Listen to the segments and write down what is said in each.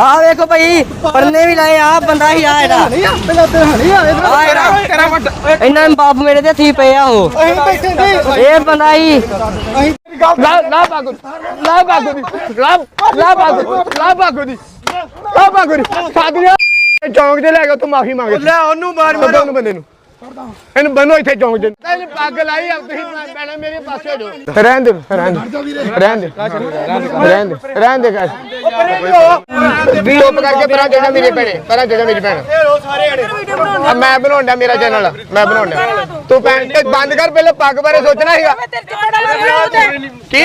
ਆ ਵੇਖੋ ਭਾਈ ਪਰਨੇ ਵੀ ਲਾਏ ਆ ਬੰਦਾ ਹੀ ਆ ਇਹਦਾ। ਪਹਿਲਾਂ ਤੇ ਹਣੀ ਆ ਇਹਦਾ ਆ ਇਹਦਾ। ਤੇਰਾ ਵੱਡਾ ਇਹਨਾਂ ਦੇ ਬਾਪ ਮੇਰੇ ਦੇ ਥੀ ਪਏ ਆ ਉਹ। ਅਸੀਂ ਬੈਠੇ ਨਹੀਂ ਇਹ ਬੰਦਾ ਹੀ। ਅਸੀਂ ਲਾ ਲਾ ਬਾਗੂ ਲਾ ਬਾਗੂ ਦੀ ਲਾ ਲਾ ਬਾਗੂ ਲਾ ਬਾਗੂ ਦੀ ਲਾ ਬਾਗੂ ਦੀ। ਚੌਂਕ ਦੇ ਲੈ ਕੇ ਤੂੰ ਮਾਫੀ ਮੰਗ। ਲੈ ਉਹਨੂੰ ਮਾਰ ਮਾਰ। ਉਹਨੂੰ ਬੰਦੇ ਨੂੰ। ਇਹਨੂੰ ਬੰਨੋ ਇੱਥੇ ਚੌਂਕ ਦੇ ਇਹਨੂੰ ਪੱਗ ਲਾਈ ਆ ਤੁਸੀਂ ਪੈਣਾ ਮੇਰੇ ਪਾਸੇ ਜੋ ਰਹਿਣ ਦੇ ਰਹਿਣ ਦੇ। ਰਹਿਣ ਦੇ। ਰਹਿਣ ਦੇ। ਰਹਿਣ ਦੇ ਕਰ ਚੁੱਪ ਕਰਕੇ ਪਰਾਂ ਜਿਹੜਾ ਮੇਰੇ ਭੈਣੇ ਪਰਾਂ ਜਿਹੜਾ ਮੇਰੀ ਭੈਣ। ਆ ਮੈਂ ਬਣਾਉਂਦਾ ਮੇਰਾ ਚੈਨਲ ਮੈਂ ਬਣਾਉਂਦਾ। ਤੂੰ ਭੈਣ ਤੇ ਬੰਦ ਕਰ ਪਹਿਲੇ ਪੱਗ ਬਾਰੇ ਸੋਚਣਾ ਸੀਗਾ। ਕੀ?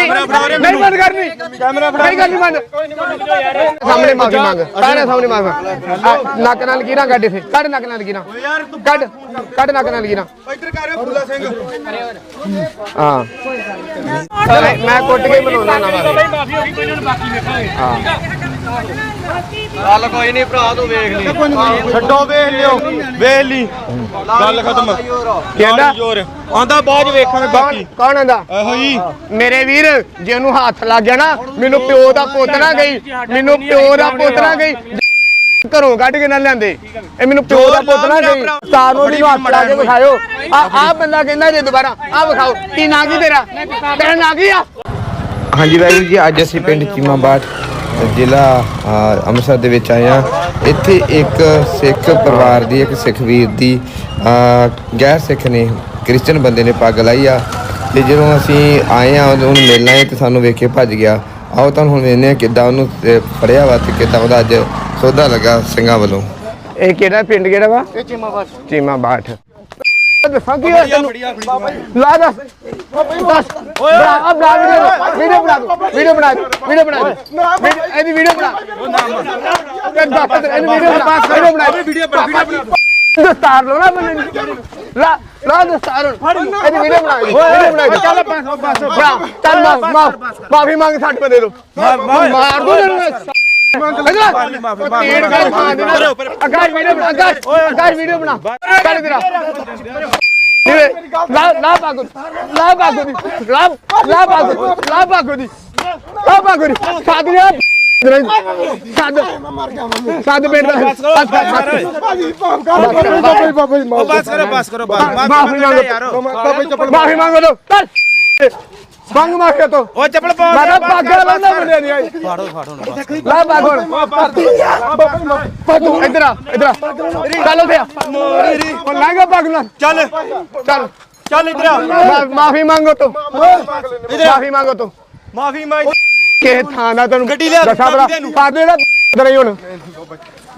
ਨਹੀਂ ਬੰਦ ਕਰਨੀ। ਕੈਮਰਾ ਫੜਾ ਨਹੀਂ ਕਰਨੀ ਬੰਦ। ਸਾਹਮਣੇ ਮਾਫੀ ਮੰਗ। ਸਾਰੇ ਸਾਹਮਣੇ ਮਾਫੀ ਨੱਕ ਨਾਲ ਲਕੀਰਾਂ ਕੱਢ ਇਥੇ। ਕੱਢ ਨੱਕ ਨਾਲ ਲਕੀਰਾਂ ਕੱਢ। ਕੱਢ ਨੱਕ ਨਾਲ ਲਕੀਰਾਂ ਇੱਧਰ ਕਰਿਓ ਫੁੱਲਾ ਸਿੰਘ ਹਾਂ ਮੈਂ ਕੁੱਟ ਕੇ ਬਣਾਉਣਾ ਨਾ ਮਾਰੇ। ਗੱਲ ਕੋਈ ਨਹੀਂ ਭਰਾ ਤੂੰ ਵੇਖ ਲਈ। ਛੱਡੋ ਵੇਖ ਲਿਓ। ਵੇਖ ਲਈ। ਗੱਲ ਖਤਮ। ਕਹਿੰਦਾ ਆਂਦਾ ਬਾਅਦ ਵੇਖਾਂਗੇ ਬਾਕੀ। ਕੌਣ ਆਂਦਾ? ਇਹੋ ਜੀ। ਮੇਰੇ ਵੀਰ ਜੇ ਉਹਨੂੰ ਹੱਥ ਲੱਗ ਗਿਆ ਨਾ ਮੈਨੂੰ ਪਿਓ ਦਾ ਪੁੱਤ ਨਾ ਗਈ ਮੈਨੂੰ ਪਿਓ ਦਾ ਪੁੱਤ ਨਾ ਗਈ ਘਰੋਂ ਕੱਢ ਕੇ ਨਾ ਲਿਆਂਦੇ। ਇਹ ਮੈਨੂੰ ਪਿਓ ਦਾ ਪੁੱਤ ਨਾ ਗਈ ਸਟਾਰ ਨੂੰ ਵੀ ਹੱਥ ਲਾ ਕੇ ਵਿਖਾਇਓ। ਆ ਆ ਬੰਦਾ ਕਹਿੰਦਾ ਜੇ ਦੁਬਾਰਾ ਆ ਵਿਖਾਓ। ਕੀ ਨਾਂ ਕੀ ਤੇਰਾ? ਤੇਰਾ ਨਾਂ ਕੀ ਆ? ਹਾਂਜੀ ਵਾਹਿਗੁਰੂ ਜੀ ਅੱਜ ਅਸੀਂ ਪਿੰਡ ਚੀਮਾਬਾਦ ਜ਼ਿਲ੍ਹਾ ਅੰਮ੍ਰਿਤਸਰ ਦੇ ਵਿੱਚ ਆਏ ਹਾਂ। ਇੱਥੇ ਇੱਕ ਸਿੱਖ ਪਰਿਵਾਰ ਦੀ ਇੱਕ ਸਿੱਖ ਵੀਰ ਦੀ ਗੈਰ ਸਿੱਖ ਨੇ ਕ੍ਰਿਸਚਨ ਬੰਦੇ ਨੇ ਪੱਗ ਲਾਈ ਆ। ਤੇ ਜਦੋਂ ਅਸੀਂ ਆਏ ਆ ਉਹਨੂੰ ਮਿਲਣਾ ਹੈ ਤੇ ਸਾਨੂੰ ਵੇਖ ਕੇ ਭੱਜ ਗਿਆ। ਆਓ ਤੁਹਾਨੂੰ ਹੁਣ ਵੇਖਦੇ ਹਾਂ ਕਿੱਦਾਂ ਉਹਨੂੰ ਫੜਿਆ ਵਾ ਤੇ ਕਿੱਦਾਂ ਉਹਦਾ ਅੱਜ ਸੌਦਾ ਲੱਗਾ ਸਿੰਘਾਂ ਵੱਲੋਂ ਇਹ ਕਿਹੜਾ ਪਿੰਡ ਕਿਹੜਾ ਵਾ ਇਹ ਚੀਮਾਬਾਦ ਚੀਮਾਬਾਦ ਦੱਸਾਂ ਕੀ ਹੋਇਆ ਤੈਨੂੰ ਲਾ ਦੱਸ ਦੱਸ ਬਣਾ ਆ ਬਣਾ ਵੀਡੀਓ ਬਣਾ ਵੀਡੀਓ ਬਣਾ ਵੀਡੀਓ ਬਣਾ ਵੀਡੀਓ ਇਹਦੀ ਵੀਡੀਓ ਬਣਾ ਤੇ ਦੱਸ ਇਹਦੀ ਵੀਡੀਓ ਬਣਾ ਵੀਡੀਓ ਬਣਾ ਵੀਡੀਓ ਬਣਾ ਦਸਤਾਰ ਲੋ ਨਾ ਬੰਦੇ ਨੂੰ ਲਾ ਲਾ ਦਸਤਾਰ ਇਹਦੀ ਵੀਡੀਓ ਬਣਾ ਵੀਡੀਓ ਬਣਾ ਚੱਲ ਬਸ ਬਸ ਚੱਲ ਮਾਫ ਮੰਗ ਛੱਡ ਬੰਦੇ ਨੂੰ ਮਾਰ ਦੂੰ ਮਾਰ ਦੇਣਾ ਅਗਾਰ ਵੀਡੀਓ ਬਣਾ ਅਗਾਰ ਅਗਾਰ ਵੀਡੀਓ ਬਣਾ ਕਰ। ਤੇਰਾ ਲਾ ਲਾ ਬਾਗੂ ਲਾ ਬਾਗੂ ਦੀ ਲਾ ਲਾ ਬਾਗੂ ਲਾ ਬਾਗੂ ਦੀ ਲਾ ਬਾਗੂ ਦੀ। ਸਾਡੀਆਂ ਸਾਡ ਸਾਡ ਬੇਟਾ ਬਸ ਬਸ ਬਾਬਾ ਜੀ ਬਾਬਾ ਜੀ ਮਾਫ ਕਰੋ ਬਸ ਕਰੋ। ਮਾਫੀ ਮੰਗੋ। ਬਾਬਾ ਜੀ ਚੱਪਲ ਮਾਫੀ ਮੰਗੋ। ਲੋ ਚੱਲ ਮੰਗ ਮਾਫੀ ਤੋ। ਉਹ ਚੱਪਲ ਪਾ ਮੈਂ ਪਾਗਲ ਬੰਦਾ ਬੰਦੇ ਨਹੀਂ ਆਈ ਫਾੜੋ ਫਾੜੋ ਲਾ ਬਾਗੂ ਤੂੰ ਇੱਧਰ ਆ ਇੱਧਰ ਆ। ਚੱਲ ਉੱਥੇ ਆ। ਉਹ ਲੰਘਾ ਪੱਗ ਨਾਲ। ਚੱਲ। ਚੱਲ। ਚੱਲ ਇਧਰ ਆ। ਮਾਫੀ ਮੰਗੋ ਤੋ। ਮਾਫੀ ਮੰਗੋ ਤੋ। ਮਾਫੀ ਮੰਗ। ਕਿਸੇ ਥਾਂ ਦਾ ਤੈਨੂੰ ਗੱਡੀ ਲਿਆ, ਦੱਸਾਂ ਤੈਨੂੰ। ਸਾਡੇ ਦਾ ਨਹੀਂ ਹੁਣ।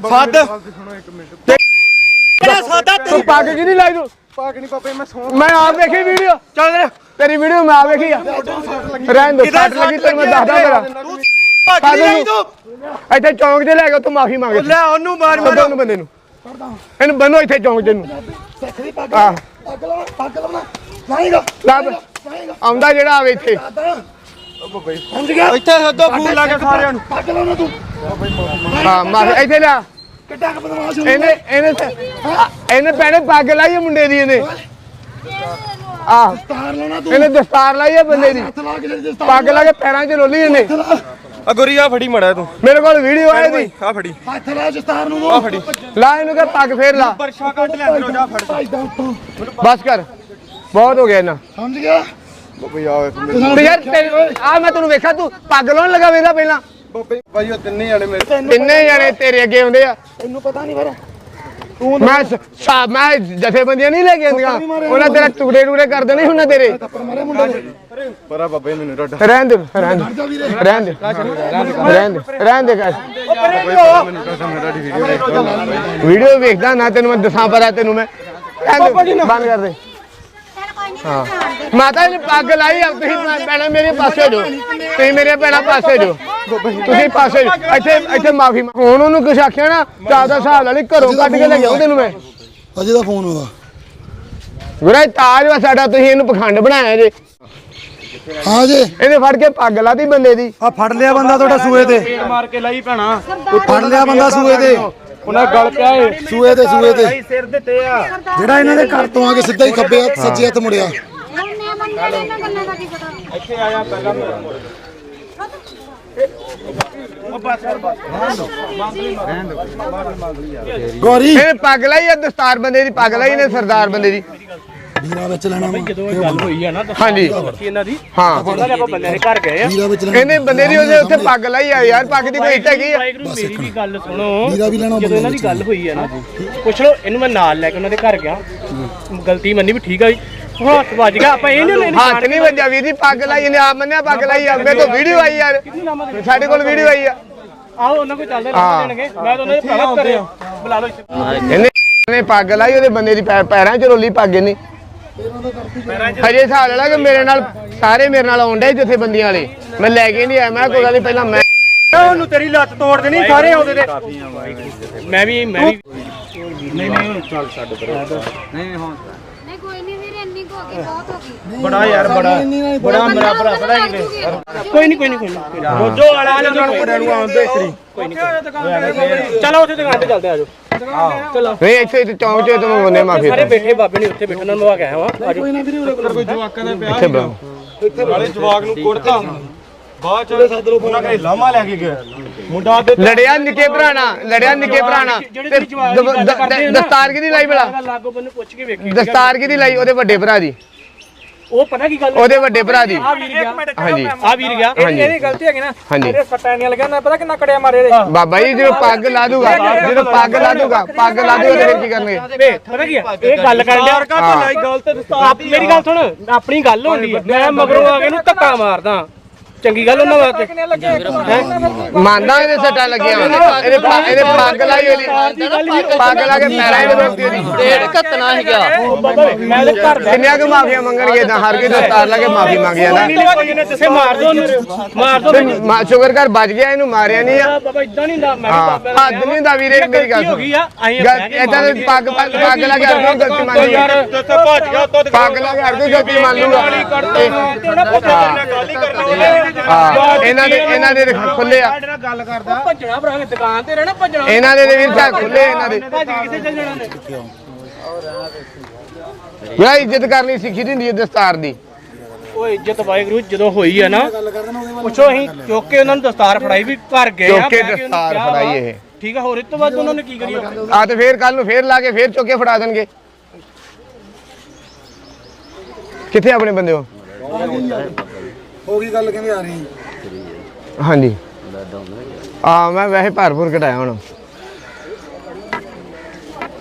ਫੱਦ। ਸਾਦਾ ਤੂੰ ਪੱਗ ਕਿ ਨਹੀਂ ਲਾਈ ਤੂੰ? ਪਾਕ ਨਹੀਂ ਬਾਬਾ ਜੀ, ਮੈਂ ਸੌਂ ਮੈਂ ਆਪ ਵੇਖੀ ਵੀਡੀਓ। ਚੱਲ ਤੇਰੀ ਵੀਡੀਓ ਮੈਂ ਆਪ ਵੇਖੀ ਆ। ਰਹਿਣ ਦੋ ਸੱਟ ਲੱਗੀ ਤੈਨੂੰ ਮੈਂ ਦੱਸਦਾ ਮੇਰਾ ਭੱਜ ਨਹੀਂ ਤੂੰ। ਇੱਥੇ ਚੌਂਕ ਤੇ ਲੈ ਕੇ ਤੂੰ ਮਾਫੀ ਮੰਗ ਲੈ ਉਹਨੂੰ ਮਾਰ ਮਾਰ। ਉਹਨੂੰ ਬੰਦੇ ਨੂੰ। ਇਹਨੂੰ ਬੰਨੋ ਇੱਥੇ ਚੌਂਕ ਤੇ ਨੂੰ। ਆ। ਪੱਗ ਲਾਉਣਾ ਪੱਗ ਲਾਉਣਾ ਲਾਏਗਾ ਲੱਭ। ਆਉਂਦਾ ਜਿਹੜਾ ਆਵੇ ਇੱਥੇ। ਸਮਝ ਗਿਆ ਇੱਥੇ ਸੱਦੋ ਫੂਲ ਲਾ ਕੇ ਸਾਰਿਆਂ ਨੂੰ। ਪੱਗ ਲਾਉਣਾ ਤੂੰ ਹਾਂ ਮਾਫੀ। ਇੱਥੇ ਲਿਆ। ਕਿੱਡਾ ਕ ਬਦਮਾਸ਼ ਹੋ ਇਹਨੇ ਇਹਨੇ ਆ, ਇਹਨੇ ਪੈਣੇ ਪੱਗ ਲਾਈ ਆ ਮੁੰਡੇ ਦੀ ਇਹਨੇ। ਆ। ਤਾਰ ਲਾਉਣਾ ਤੂੰ। ਇਹਨੇ ਦਸਤਾਰ ਲਾਈ ਆ ਬੰਦੇ ਦੀ। ਹੱਥ ਲਾ ਕੇ ਜਿਹੜੀ ਦਸਤਾਰ ਪੱਗ ਲਾ ਕੇ ਪੈਰਾਂ 'ਚ ਰੋਲੀ ਇਹਨੇ। ਆ ਗੁਰੀ ਆ ਫੜੀ ਮੜਾ ਤੂੰ। ਮੇਰੇ ਕੋਲ ਵੀਡੀਓ ਆਏ ਦੀ ਆ ਫੜੀ। ਹੱਥ ਲਾ ਦਸਤਾਰ ਨੂੰ। ਆ ਫੜੀ। ਲਾ ਇਹਨੂੰ ਕਿ ਪੱਗ ਫੇਰ ਲਾ। ਪਰਸ਼ਾ ਕੱਢ ਲੈ ਅੰਦਰੋਂ ਜਾ ਫੜ। ਭਾਈਦਾ ਉੱਤੋਂ ਬਸ ਕਰ। ਬਹੁਤ ਹੋ ਗਿਆ ਇਹਨਾਂ ਸਮਝ ਗਿਆ? ਤੇ ਯਾਰ ਆ ਮੈਂ ਤੈਨੂੰ ਵੇਖਿਆ ਤੂੰ ਪੱਗ ਲਾਉਣ ਲੱਗਾ ਵੇਖਦਾ ਪਹਿਲਾਂ। ਭਾਈ ਉਹ ਤਿੰਨੇ ਜਾਣੇ ਮੇਰੇ ਤਿੰਨੇ ਜਣੇ ਤੇਰੇ ਅੱਗੇ ਆਉਂਦੇ ਆ। ਤੈਨੂੰ ਪਤਾ ਨਹੀਂ ਫਿਰ। ਮੈਂ ਸ- ਮੈਂ ਜਥੇਬੰਦੀਆਂ ਨਹੀਂ ਲੈ ਕੇ ਆਉਂਦੀਆਂ। ਉਹਨਾਂ ਤੇਰਾ ਟੁਕੜੇ ਟੁਕੜੇ ਕਰ ਦੇਣੇ ਉਹਨਾਂ ਤੇਰੇ। ਪਰਾ ਬਾਬਾ ਮੈਨੂੰ ਰੱਡ ਰਹਿਣ ਦੇ ਰਹਿਣ ਦੇ। ਰਹਿਣ ਦੇ। ਰਹਿਣ ਦੇ ਰਹਿਣ ਦੇ ਕਰ ਵੀਡੀਓ ਵੇਖਦਾ ਨਾ ਤੈਨੂੰ ਮੈਂ ਦੱਸਾਂ ਪਤਾ ਤੈਨੂੰ ਮੈਂ। ਬੰਦ ਕਰ ਦੇ। ਹਾਂ। ਮਾਤਾ ਜੀ ਪੱਗ ਲਾਈ ਆ ਤੁਸੀਂ ਪੈਣਾ ਮੇਰੇ ਪਾਸੇ ਜੋ ਤੁਸੀਂ ਮੇਰੇ ਪੈਣਾ ਪਾਸੇ ਜੋ ਤੁਸੀਂ ਪਾਸੇ। ਇੱਥੇ ਇੱਥੇ ਮਾਫੀ ਹੁਣ ਉਹਨੂੰ ਕੁਛ ਆਖਿਆ ਨਾ ਤਾਂ ਦਾ ਹਿਸਾਬ ਨਾਲ ਹੀ ਘਰੋਂ ਕੱਢ ਕੇ ਲੈ ਜਾਉਂ ਤੈਨੂੰ ਮੈਂ। ਅਜੇ ਦਾ ਫੋਨ ਉਹਦਾ ਗੁਰਾ ਇਹ ਤਾਜ ਵਾ ਸਾਡਾ ਤੁਸੀਂ ਇਹਨੂੰ ਪਖੰਡ ਬਣਾਇਆ ਜੇ। ਹਾਂ ਜੀ। ਇਹਨੇ ਫੜ ਕੇ ਪੱਗ ਲਾਤੀ ਬੰਦੇ ਦੀ। ਆ ਫੜ ਲਿਆ ਬੰਦਾ ਤੁਹਾਡਾ ਸੂਏ ਤੇ। ਮਾਰ ਕੇ ਲਾਈ ਭੈਣਾ। ਫੜ ਲਿਆ ਬੰਦਾ ਸੂਏ ਤੇ। ਉਹਨਾਂ ਗਲ ਪਿਆ ਏ ਸੂਏ ਤੇ ਸੂਏ ਤੇ ਸਿਰ ਦਿੱਤੇ ਆ ਜਿਹੜਾ ਇਹਨਾਂ ਦੇ ਘਰ ਤੋਂ ਆ ਕੇ ਸਿੱਧਾ ਹੀ ਖੱਬੇ ਹੱਥ ਸੱਜੇ ਹੱਥ ਮੁੜਿਆ ਉਹਨੇ ਬੰਦੇ ਨੇ ਇਹਨਾਂ ਗੱਲਾਂ ਦਾ ਕੀ ਪਤਾ ਇੱਥੇ ਆਇਆ ਪਹਿਲਾਂ ਗੌਰੀ ਇਹ ਪੱਗ ਲਾਈ ਆ ਦਸਤਾਰ ਬੰਦੇ ਦੀ ਪੱਗ ਲਾਈ ਨੇ ਸਰਦਾਰ ਬੰਦੇ ਦੀ ਵੀਰਾ ਵਿੱਚ ਲੈਣਾ ਵਾ ਗੱਲ ਹੋਈ ਆ ਨਾ ਹਾਂਜੀ। ਇਹਨਾਂ ਦੀ ਹਾਂ। ਉਹਨਾਂ ਦੇ ਆਪਾਂ ਬੰਦੇ ਦੇ ਘਰ ਗਏ ਆ। ਵੀਰਾ ਵਿੱਚ ਲੈਣਾ ਕਹਿੰਦੇ ਬੰਦੇ ਦੀ ਉਹਦੇ ਉੱਥੇ ਪੱਗ ਲਾਈ ਆ ਯਾਰ ਪੱਗ ਦੀ ਕੋਈ ਇੱਟ ਹੈਗੀ ਆ। ਵਾਹਿਗੁਰੂ ਮੇਰੀ ਵੀ ਗੱਲ ਸੁਣੋ। ਵੀਰਾ ਵੀ ਲੈਣਾ ਜਦੋਂ ਇਹਨਾਂ ਦੀ ਗੱਲ ਹੋਈ ਆ ਨਾ ਪੁੱਛ ਲਓ ਇਹਨੂੰ ਮੈਂ ਨਾਲ ਲੈ ਕੇ ਉਹਨਾਂ ਦੇ ਘਰ ਗਿਆ। ਗਲਤੀ ਮੰਨੀ ਵੀ ਠੀਕ ਆ ਜੀ। ਹੱਥ ਵੱਜ ਗਿਆ ਆਪਾਂ ਇਹ ਨਹੀਂ ਹੱਥ ਨਹੀਂ ਵੱਜਿਆ ਵੀਰ ਜੀ ਪੱਗ ਲਾਈ ਇਹਨੇ ਆਪ ਮੰਨਿਆ ਪੱਗ ਲਾਈ ਆ। ਮੇਰੇ ਤੋਂ ਵੀਡੀਓ ਆਈ ਯਾਰ। ਸਾਡੇ ਕੋਲ ਵੀਡੀਓ ਆਈ ਆ। ਆਹੋ ਉਹਨਾਂ ਕੋਈ ਚੱਲਦੇ ਰਹਿ ਦੇਣਗੇ। ਮੈਂ ਤਾਂ ਉਹਨਾਂ ਦੇ ਭਰਾ ਕਰਿਆ ਬੁਲਾ ਲਓ ਇੱਥੇ। ਇਹਨੇ ਇਹਨੇ ਪੱਗ ਲਾਈ ਉਹਦੇ ਬੰਦੇ ਦੀ ਪੈ- ਪੈਰਾਂ 'ਚ ਰੋਲੀ ਪੱਗ ਇਹਨੇ। ਹਜੇ ਹਿਸਾਬ ਲਾ ਕਿ ਮੇਰੇ ਨਾਲ ਸਾਰੇ ਮੇਰੇ ਨਾਲ ਆਉਂਦੇ ਜਿੱਥੇ ਬੰਦੀਆਂ ਵਾਲੇ। ਮੈਂ ਲੈ ਕੇ ਨਹੀਂ ਆਇਆ ਮੈਂ ਕੋਈ ਗੱਲ ਨਹੀਂ ਪਹਿਲਾਂ ਮੈਂ ਉਹਨੂੰ ਤੇਰੀ ਲੱਤ ਤੋੜ ਦੇਣੀ ਸਾਰੇ ਆਉਂਦੇ ਨੇ। ਮੈਂ ਵੀ ਮੈਂ ਵੀ ਨਹੀਂ ਕੋਈ ਨਹੀਂ ਵੀਰੇ ਇੰਨੀ ਕੁ ਹੋ ਗਈ ਬਹੁਤ ਹੋ ਗਈ। ਬੜਾ ਯਾਰ ਬੜਾ ਬੜਾ ਮੇਰਾ ਭਰਾ ਪੜਾ ਹੀ ਕੋਈ ਨਹੀਂ ਕੋਈ ਨਹੀਂ ਕੋਈ ਨਹੀਂ ਰੋਜੋ ਵਾਲਾ ਨੂੰ ਆਉਂਦੇ ਇਸਰੀ ਕੋਈ ਨਹੀਂ ਚਲੋ ਉੱਥੇ ਦੁਕਾਨ ਤੇ ਚੱਲਦੇ ਆਜੋ ਚਲੋ। ਨਹੀਂ ਇੱਥੇ ਇੱਥੇ ਚੌਂਕ 'ਚ ਤੁਹਾਨੂੰ ਮੰਨੇ ਮਾਫੀ ਸਾਰੇ ਬੈਠੇ ਬਾਬੇ ਨੇ ਉੱਥੇ ਬੈਠੇ ਉਹਨਾਂ ਨੂੰ ਆ ਗਿਆ ਹਾਂ ਆਜੋ ਇੱਥੇ ਬੁਲਾਓ ਨਾਲੇ ਜਵਾਗ ਨੂੰ ਕੁੜਤਾ ਬਾਅਦ ਚ ਸੱਦ ਲੋ ਉਹਨਾਂ ਘਰੇ ਲਾਮਾ ਲੈ ਕੇ ਗਏ ਮੁੰਡਾ ਦੇ ਲੜਿਆ ਨਿੱਕੇ ਭਰਾਣਾ ਲੜਿਆ ਨਿੱਕੇ ਭਰਾਣਾ ਤੇ ਦ- ਦ- ਦ- ਦਸਤਾਰ ਕਿਹਦੀ ਲਾਈ ਭਲਾ? ਲਾਗੋ ਬੰਨੂ ਪੁੱਛ ਕੇ ਵੇਖੀ। ਦਸਤਾਰ ਕਿਹਦੀ ਲਾਈ? ਉਹਦੇ ਵੱਡੇ ਭਰਾ ਦੀ। ਉਹ ਪਤਾ ਕੀ ਗੱਲ ਉਹਦੇ ਵੱਡੇ ਭਰਾ ਦੀ। ਆ ਵੀਰ ਗਿਆ। ਹਾਂਜੀ। ਆ ਵੀਰ ਗਿਆ। ਇਹਦੀ ਗਲਤੀ ਹੈਗੀ ਨਾ। ਹਾਂਜੀ। ਇਹ ਸੱਟਾਂ ਨਹੀਂ ਲੱਗਿਆ ਨਾ ਪਤਾ ਕਿੰਨਾ ਕੜਿਆ ਮਾਰੇ ਇਹਦੇ। ਬਾਬਾ ਜੀ ਜਦੋਂ ਪੱਗ ਲਾ ਦੂਗਾ ਜਦੋਂ ਪੱਗ ਲਾ ਦੂਗਾ ਪੱਗ ਲਾ ਦੂਗਾ ਤੇ ਫਿਰ ਕੀ ਕਰਨਗੇ? ਵੇ ਪਤਾ ਕੀ ਇਹ ਗੱਲ ਕਰਨ ਡਿਆ। ਹਾਂ। ਗੱਲ ਤੇ ਆਪ ਮੇਰੀ ਗੱਲ ਸੁਣ ਆਪਣੀ ਗੱਲ ਹੁੰਦੀ ਮੈਂ ਮਗਰੋਂ ਆ ਕੇ ਇਹਨੂੰ ਧੱਕਾ ਮਾਰਦਾ। ਚੰਗੀ ਗੱਲ ਉਹਨਾਂ ਵਾਸਤੇ ਮੰਨਦਾ ਇਹਦੇ ਸੱਟਾਂ ਲੱਗੀਆਂ। ਇਹਦੇ ਪਾ- ਇਹਦੇ ਪੱਗ ਲਾਈ ਉਹਦੀ ਪੱਗ ਲਾ ਕੇ ਪੈਰਾਂ 'ਚ ਰੋਕੀ ਉਹਦੀ ਮੈਂ ਤੇ ਘਰ ਦਾ ਕਿੰਨੀਆਂ ਕੁ ਮਾਫੀਆਂ ਮੰਗਣਗੇ ਤਾਂ ਹਰ ਕੋਈ ਦਸਤਾਰ ਲਾ ਕੇ ਮਾਫੀ ਮੰਗ ਜਾਂਦਾ ਕੋਈ ਨੇ ਮਾਰ ਦੋ ਉਹਨੂੰ। ਮਾਰ ਦੋ ਤੇ ਮਾ- ਸ਼ੁਕਰ ਕਰ ਬਚ ਗਿਆ ਇਹਨੂੰ ਮਾਰਿਆ ਨਹੀਂ ਆ। ਬਾਬਾ ਇਦਾਂ ਨਹੀਂ ਹੁੰਦਾ। ਮੈਂ ਵੀ ਹਾਂ ਬਾਬੇ ਦਾ ਹੱਦ ਨਹੀਂ ਹੁੰਦਾ ਵੀਰੇ ਮੇਰੀ ਗੱਲ ਹੋ ਗਈ ਆ। ਅਸੀਂ ਗੱਲ ਇਦਾਂ ਦੇ ਪੱਗ ਪੱਗ ਪੱਗ ਲਾ ਕੇ ਹਰ ਕੋਈ ਗਲਤੀ ਮੰਨ ਲੂਗਾ ਯਾਰ। ਤੇ ਭੱਜ ਗਿਆ ਉੱਤੋਂ ਪੱਗ ਲਾ ਕੇ ਹਰ ਕੋਈ ਗਲਤੀ ਮੰਨ ਲੂਗਾ ਤੇ ਗੱਲ ਹੀ ਕਰਨੀ ਹਾਂ ਇਹਨਾਂ ਦੇ ਇਹਨਾਂ ਦੇ ਖੁੱਲੇ ਆ। ਗੱਲ ਕਰਦਾ। ਭੱਜਣਾ ਭਰਾ ਦੁਕਾਨ ਤੇ ਰਹਿਣਾ ਭੱਜਣਾ। ਇਹਨਾਂ ਦੇ ਤੇ ਵੀਰ ਘਰ ਖੁੱਲੇ ਇਹਨਾਂ ਦੇ। ਭੱਜ ਕੇ ਕਿੱਥੇ ਚੱਲ ਜਾਣਾ ਨੇ ਯਾ ਇੱਜ਼ਤ ਕਰਨੀ ਸਿੱਖੀ ਦੀ ਹੁੰਦੀ ਹੈ ਦਸਤਾਰ ਦੀ। ਓਏ ਇੱਜ਼ਤ ਵਾਹਿਗੁਰੂ ਜਦੋਂ ਹੋਈ ਆ ਨਾ ਪੁੱਛੋ ਅਸੀਂ ਚੁੱਕ ਕੇ ਉਹਨਾਂ ਨੂੰ ਦਸਤਾਰ ਫੜਾਈ ਵੀ ਘਰ ਗਏ ਆ ਚੁੱਕ ਕੇ ਬਹਿ ਕੇ ਉਹਨੂੰ ਦਸਤਾਰ। ਫੜਾਈ ਇਹ। ਠੀਕ ਆ ਹੋਰ ਇਸ ਤੋਂ ਬਾਅਦ ਉਹਨਾਂ ਨੇ ਕੀ ਕਰੀ ਆ? ਤੇ ਫੇਰ ਕੱਲ ਨੂੰ ਫੇਰ ਲਾ ਕੇ ਫੇਰ ਚੁੱਕ ਕੇ ਫੜਾ ਦੇਣਗੇ। ਕਿੱਥੇ ਆਪਣੇ ਬੰਦੇ ਹੋ ਹੋ ਗਈ ਗੱਲ ਕਹਿੰਦੇ ਆ ਰਹੀ ਹਾਂਜੀ। ਆ ਮੈਂ ਵੈਸੇ ਭਰਪੂਰ ਘਟਾਇਆ ਹੁਣ।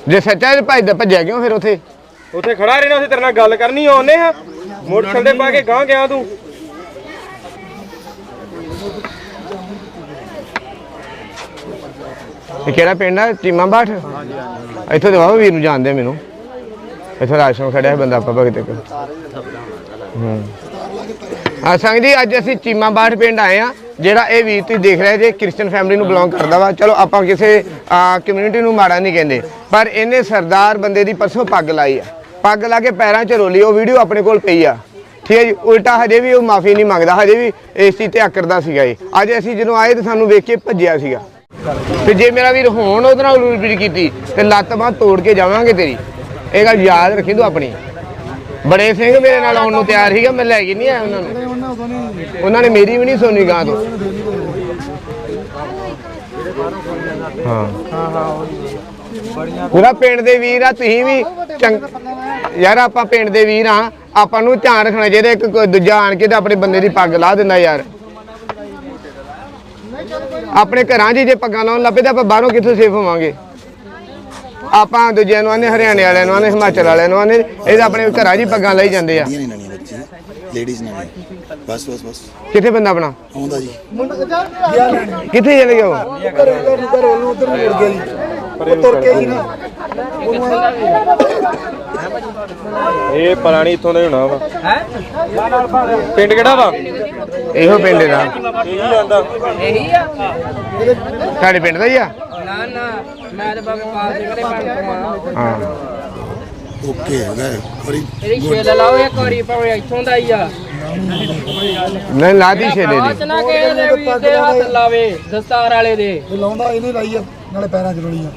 ਜੇ ਸੱਚਾ ਇਹ ਭਾਈ ਦਾ ਭੱਜਿਆ ਕਿਉਂ ਫਿਰ ਉੱਥੇ? ਉੱਥੇ ਖੜਾ ਰਹਿਣਾ ਸੀ ਤੇਰੇ ਨਾਲ ਗੱਲ ਕਰਨੀ ਆਉਨੇ ਆ ਮੋਟਰਸਾਈਕਲ ਦੇ ਪਾ ਕੇ ਗਾਂ ਗਿਆ ਤੂੰ। ਇਹ ਕਿਹੜਾ ਪਿੰਡ ਆ? ਚੀਮਾ ਬਾਠ? ਇੱਥੋਂ ਦੇ ਬਾਬਾ ਵੀਰ ਨੂੰ ਜਾਣਦੇ ਮੈਨੂੰ। ਇੱਥੇ ਰਾਸ਼ਨ ਖੜਿਆ ਹੈ ਬੰਦਾ ਆਪਾਂ ਭਗਤ ਕੋਲ ਹੂੰ। ਹਾਂ, ਸੰਗ ਜੀ, ਅੱਜ ਅਸੀਂ ਚੀਮਾ ਬਾਠ ਪਿੰਡ ਆਏ ਆ ਜਿਹੜਾ ਇਹ ਵੀਰ ਤੁਸੀਂ ਦੇਖ ਰਹੇ ਜੇ ਕ੍ਰਿਸਚੀਅਨ ਫੈਮਿਲੀ ਨੂੰ ਬਿਲੋਂਗ ਕਰਦਾ ਵਾ। ਚਲੋ, ਆਪਾਂ ਕਿਸੇ ਕਮਿਊਨਿਟੀ ਨੂੰ ਮਾੜਾ ਨਹੀਂ ਕਹਿੰਦੇ, ਪਰ ਇਹਨੇ ਸਰਦਾਰ ਬੰਦੇ ਦੀ ਪਰਸੋਂ ਪੱਗ ਲਾਈ ਆ। ਪੱਗ ਲਾ ਕੇ ਪੈਰਾਂ 'ਚ ਰੋਲੀ, ਉਹ ਵੀਡੀਓ ਆਪਣੇ ਕੋਲ ਪਈ ਆ। ਠੀਕ ਹੈ ਜੀ, ਉਲਟਾ ਹਜੇ ਵੀ ਉਹ ਮਾਫੀ ਨਹੀਂ ਮੰਗਦਾ, ਹਜੇ ਵੀ ਇਸ ਚੀਜ਼ ਤੇ ਆਕਰਦਾ ਸੀਗਾ ਇਹ। ਅੱਜ ਅਸੀਂ ਜਦੋਂ ਆਏ ਤਾਂ ਸਾਨੂੰ ਵੇਖ ਕੇ ਭੱਜਿਆ ਸੀਗਾ। ਤੇ ਜੇ ਮੇਰਾ ਵੀਰ ਹੋਣ, ਉਹਦੇ ਨਾਲ ਉਲਟ ਕੀਤੀ, ਤੇ ਲੱਤ ਬਾਂਹ ਤੋੜ ਕੇ ਜਾਵਾਂਗੇ ਤੇਰੀ। ਇਹ ਗੱਲ ਯਾਦ ਰੱਖੀ ਤੂੰ ਆਪਣੀ। ਬੜੇ ਸਿੰਘ ਮੇਰੇ ਨਾਲ ਆਉਣ ਨੂੰ ਤਿਆਰ ਸੀਗਾ ਮੈਂ ਲੈ ਕੇ ਨਹੀਂ ਆਇਆ ਉਹਨਾਂ ਨੂੰ। ਉਹਨਾਂ ਨੇ ਮੇਰੀ ਵੀ ਨਹੀਂ ਸੁਣੀ ਗਾਂ ਤੋਂ। ਹਾਂ। ਪੂਰਾ ਪਿੰਡ ਦੇ ਵੀਰ ਆ ਤੁਸੀਂ ਵੀ ਚੰਗ ਯਾਰ ਆਪਾਂ ਪਿੰਡ ਦੇ ਵੀਰ ਆ ਆਪਾਂ ਨੂੰ ਧਿਆਨ ਰੱਖਣਾ ਚਾਹੀਦਾ ਇੱਕ ਕੋਈ ਦੂਜਾ ਆਣ ਕੇ ਤੇ ਆਪਣੇ ਬੰਦੇ ਦੀ ਪੱਗ ਲਾ ਦਿੰਦਾ ਯਾਰ। ਆਪਣੇ ਘਰਾਂ 'ਚ ਜੇ ਪੱਗਾਂ ਲਾਉਣ ਲੱਪੇ ਤਾਂ ਆਪਾਂ ਬਾਹਰੋਂ ਕਿੱਥੋਂ ਸੇਫ ਹੋਵਾਂਗੇ? ਆਪਾਂ ਦੂਜਿਆਂ ਨੂੰ ਆਨੇ ਹਰਿਆਣੇ ਵਾਲਿਆਂ ਨੂੰ ਆਨੇ ਹਿਮਾਚਲ ਵਾਲਿਆਂ ਨੂੰ ਆਨੇ ਇਹ ਤਾਂ ਆਪਣੇ ਘਰਾਂ 'ਚ ਹੀ ਪੱਗਾਂ ਲਾਈ ਜਾਂਦੇ ਆ। ਨਹੀਂ ਨਹੀਂ ਬੱਚੇ ਲੇਡੀਜ਼ ਨਾਲ ਬਸ ਬਸ ਬਸ। ਕਿੱਥੇ ਬੰਦਾ ਆਪਣਾ? ਆਉਂਦਾ ਜੀ। ਕਿੱਥੇ ਚਲੇ ਗਿਆ ਉਹ? ਘਰੇ ਘਰੇ ਘਰੇ ਉਹਨੂੰ ਉਧਰ ਮੁੜ ਗਿਆ ਜੀ। ਉਹ ਤੁਰ ਕੇ ਹੀ ਨਾ। ਇਹ ਪਲਾਣੀ ਇੱਥੋਂ ਦਾ ਹੀ ਹੋਣਾ ਵਾ। ਹੈ? ਪਿੰਡ ਕਿਹੜਾ ਵਾ? ਇਹੋ ਪਿੰਡ ਦਾ ਇਹੀ ਜਾਂਦਾ। ਸਾਡੇ ਪਿੰਡ ਦਾ ਹੀ ਆ। ਨਾ ਨਾ ਮੈਂ ਤਾਂ ਬਾਬੇ ਪਾਲ ਸਿੰਘ ਦੇ ਪਿੰਡ ਤੋਂ ਆ। ਹਾਂ। ਓਕੇ ਹੈਗਾ ਖਰੀ ਇਹਦੀ ਛੇਲ ਲਾਓ ਇੱਕ ਵਾਰੀ ਭਾਵੇਂ ਇੱਥੋਂ ਦਾ ਹੀ ਆ। ਨਹੀਂ ਲਾਦੀ ਛੇਲੇ ਦੀ। ਨਾ ਕਿਸੇ ਦੇ ਵੀ ਤੇ ਹੱਥ ਲਾਵੇ ਦਸਤਾਰ ਵਾਲੇ ਦੇ। ਇਹ ਲਾਉਂਦਾ ਇਹਨੇ ਲਾਈ ਆ ਨਾਲੇ ਪੈਰਾਂ 'ਚ ਰੋਲੀ ਆ।